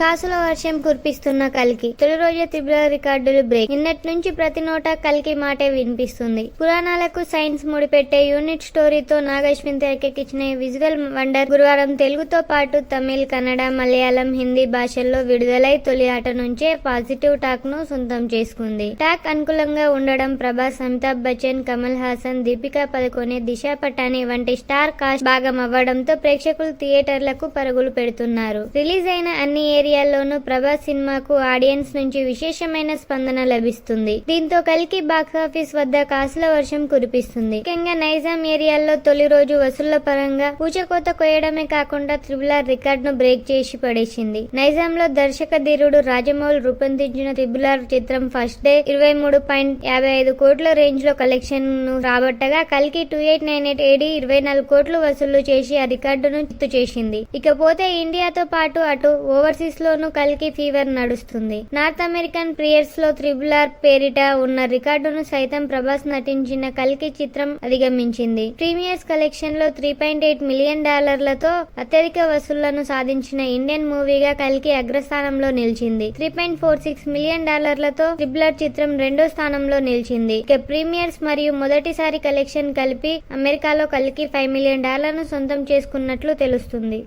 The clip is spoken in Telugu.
కాసుల వర్షం కురిపిస్తున్న కల్కి. తొలి రోజు త్రిబుల రికార్డులు బ్రేక్. నిన్నటి నుంచి ప్రతి నోట కల్కి మాటే వినిపిస్తుంది. పురాణాలకు సైన్స్ ముడిపెట్టే యూనిట్ స్టోరీతో నాగశ్విన్ తెరకెక్కించిన విజువల్ వండర్ గురువారం తెలుగుతో పాటు తమిళ్ కన్నడ మలయాళం హిందీ భాషల్లో విడుదలై తొలి ఆట నుంచే పాజిటివ్ టాక్ను సొంతం చేసుకుంది. టాక్ అనుకూలంగా ఉండడం ప్రభాస్ అమితాబ్ బచ్చన్ కమల్ హాసన్ దీపికా పదుకొనే దిశా పటాని వంటి స్టార్ కాస్ట్ భాగం అవ్వడంతో ప్రేక్షకులు థియేటర్లకు పరుగులు పెడుతున్నారు. రిలీజ్ అయిన అన్ని ఏరియా ఏరియాల్లోనూ ప్రభాస్ సినిమాకు ఆడియన్స్ నుంచి విశేషమైన స్పందన లభిస్తుంది. దీంతో కలికి బాక్సాఫీస్ వద్ద కాసుల వర్షం కురిపిస్తుంది. ముఖ్యంగా నైజాం ఏరియాల్లో తొలి రోజు వసూళ్ళ పరంగా పూచకోత కోయడమే కాకుండా త్రిబులార్ రికార్డ్ను బ్రేక్ చేసి పడేసింది. నైజాంలో దర్శక ధీరుడు రాజమౌళి రూపొందించిన త్రిబులార్ చిత్రం ఫస్ట్ డే ఇరవై మూడు పాయింట్ యాభై ఐదు కోట్ల రేంజ్లో కలెక్షన్ను రాబట్టగా కల్కి two eight nine eight AD ఇరవై నాలుగు కోట్లు వసూలు చేసి ఆ రికార్డును చిత్తు చేసింది. ఇకపోతే ఇండియాతో పాటు అటు ఓవర్సీస్ లోను కల్కి ఫీవర్ నడుస్తుంది. నార్త్ అమెరికన్ ప్రియర్స్లో త్రిబుల్ ఆర్ పేరిట ఉన్న రికార్డును సైతం ప్రభాస్ నటించిన కల్కి చిత్రం అధిగమించింది. ప్రీమియర్స్ కలెక్షన్లో త్రీ పాయింట్ ఎయిట్ మిలియన్ డాలర్లతో అత్యధిక వసూళ్ళను సాధించిన ఇండియన్ మూవీగా కల్కి అగ్రస్థానంలో నిలిచింది. Three point four six million డాలర్లతో triple R చిత్రం రెండో స్థానంలో నిలిచింది. ఇక ప్రీమియర్స్ మరియు మొదటిసారి కలెక్షన్ కలిపి అమెరికాలో కల్కి ఫైవ్ మిలియన్ డాలర్ను సొంతం చేసుకున్నట్లు తెలుస్తుంది.